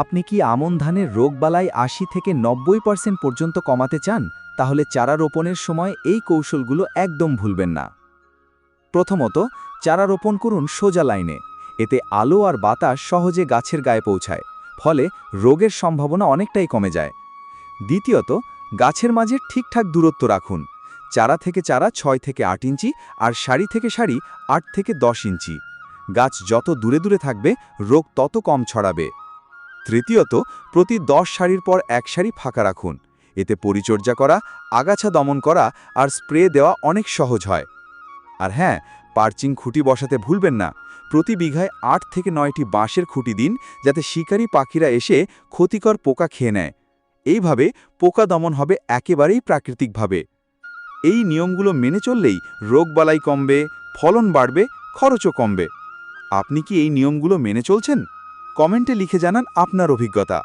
আপনি কি আমন ধানের রোগবালাই আশি থেকে নব্বই পার্সেন্ট পর্যন্ত কমাতে চান? তাহলে চারা রোপণের সময় এই কৌশলগুলো একদম ভুলবেন না। প্রথমত, চারা রোপণ করুন সোজা লাইনে। এতে আলো আর বাতাস সহজে গাছের গায়ে পৌঁছায়, ফলে রোগের সম্ভাবনা অনেকটাই কমে যায়। দ্বিতীয়ত, গাছের মাঝে ঠিকঠাক দূরত্ব রাখুন। চারা থেকে চারা ছয় থেকে আট ইঞ্চি আর সারি থেকে সারি আট থেকে দশ ইঞ্চি। গাছ যত দূরে দূরে থাকবে, রোগ তত কম ছড়াবে। তৃতীয়ত, প্রতি দশ সারির পর এক সারি ফাঁকা রাখুন। এতে পরিচর্যা করা, আগাছা দমন করা আর স্প্রে দেওয়া অনেক সহজ হয়। আর হ্যাঁ পার্চিং খুঁটি বসাতে ভুলবেন না। প্রতি বিঘায় আট থেকে নয়টি বাঁশের খুঁটি দিন যাতে শিকারী পাখিরা এসে ক্ষতিকর পোকা খেয়ে নেয়। এইভাবে পোকা দমন হবে একেবারেই প্রাকৃতিকভাবে। এই নিয়মগুলো মেনে চললেই রোগবালাই কমবে, ফলন বাড়বে, খরচও কমবে। আপনি কি এই নিয়মগুলো মেনে চলছেন? কমেন্টে লিখে জানান আপনার অভিজ্ঞতা।